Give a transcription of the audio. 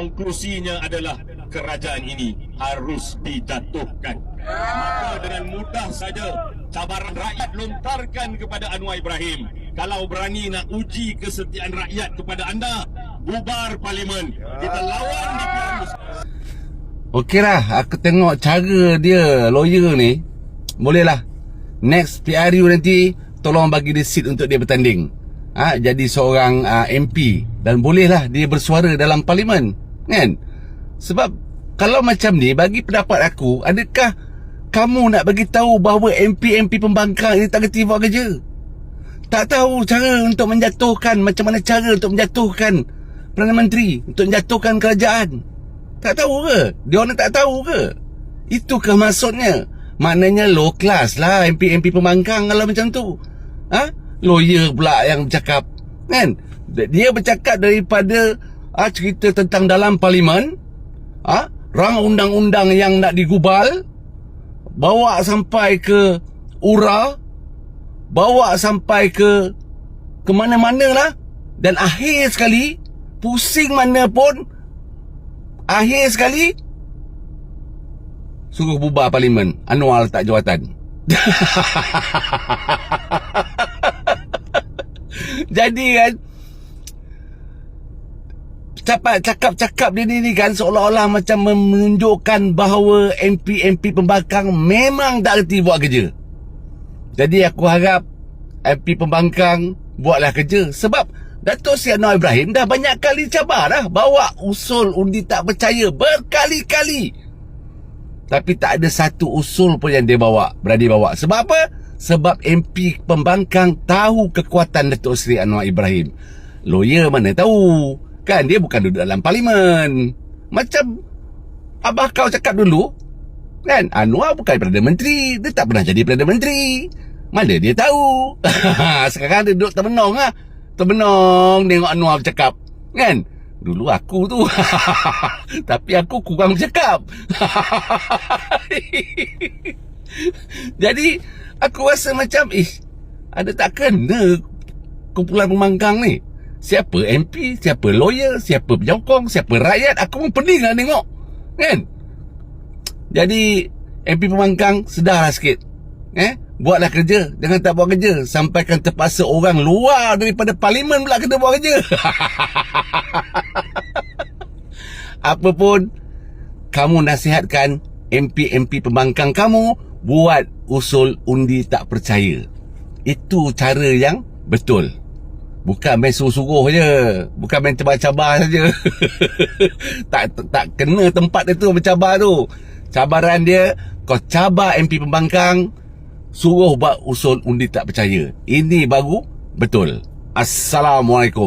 Konklusinya adalah kerajaan ini harus dijatuhkan. Maka dengan mudah saja cabaran rakyat lontarkan kepada Anwar Ibrahim. Kalau berani nak uji kesetiaan rakyat kepada anda, bubar parlimen. Kita lawan di Piramus. Okey lah, aku tengok cara dia lawyer ni. Boleh lah. Next PRU nanti tolong bagi dia seat untuk dia bertanding. Ha, jadi seorang uh, MP dan bolehlah dia bersuara dalam parlimen. Kan? Sebab kalau macam ni bagi pendapat aku, adakah kamu nak bagi tahu bahawa MP-MP pembangkang ini tak kerti buat kerja? Tak tahu cara untuk menjatuhkan macam mana cara untuk menjatuhkan Perdana Menteri, untuk menjatuhkan kerajaan. Tak tahu ke? Dia orang tak tahu ke? Itukah maksudnya? Maknanya low class lah MP-MP pembangkang kalau macam tu. Ha? Lawyer pula yang bercakap. Kan? Dia bercakap daripada ha, cerita tentang dalam parlimen. Ha? Rang undang-undang yang nak digubal. Bawa sampai ke URA. Bawa sampai ke ke mana-mana lah. Dan akhir sekali, pusing mana pun, akhir sekali, suruh bubar parlimen. Anwar letak jawatan. Jadi kan, cakap-cakap dia ni, ni kan seolah-olah macam menunjukkan bahawa MP-MP pembangkang memang tak reti buat kerja. Jadi aku harap MP pembangkang buatlah kerja sebab Datuk Seri Anwar Ibrahim dah banyak kali cabar dah bawa usul undi tak percaya berkali-kali. Tapi tak ada satu usul pun yang dia bawa, berani bawa. Sebab apa? Sebab MP pembangkang tahu kekuatan Datuk Seri Anwar Ibrahim. Lawyer mana tahu? Kan dia bukan duduk dalam parlimen. Macam abah kau cakap dulu, kan Anwar bukan Perdana Menteri, dia tak pernah jadi Perdana Menteri. Mana dia tahu? Sekarang dia duduk termenung ah. Termenung tengok Anwar bercakap. Kan? Dulu aku tu. Tapi aku kurang bercakap. Jadi aku rasa macam eh ada tak kena kumpulan pembangkang ni. Siapa MP, siapa lawyer, siapa penyokong, siapa rakyat, aku pun pening nak tengok. Kan? Jadi MP pembangkang sedarlah sikit. Eh? Buatlah kerja Jangan tak buat kerja Sampaikan terpaksa orang luar Daripada parlimen pula kena buat kerja Apa pun Kamu nasihatkan MP-MP pembangkang kamu Buat usul undi tak percaya Itu cara yang betul Bukan main suruh-suruh je Bukan main cabar-cabar saja tak, tak tak kena tempat itu bercabar tu Cabaran dia Kau cabar MP pembangkang suruh buat usul undi tak percaya. Ini baru betul. Assalamualaikum.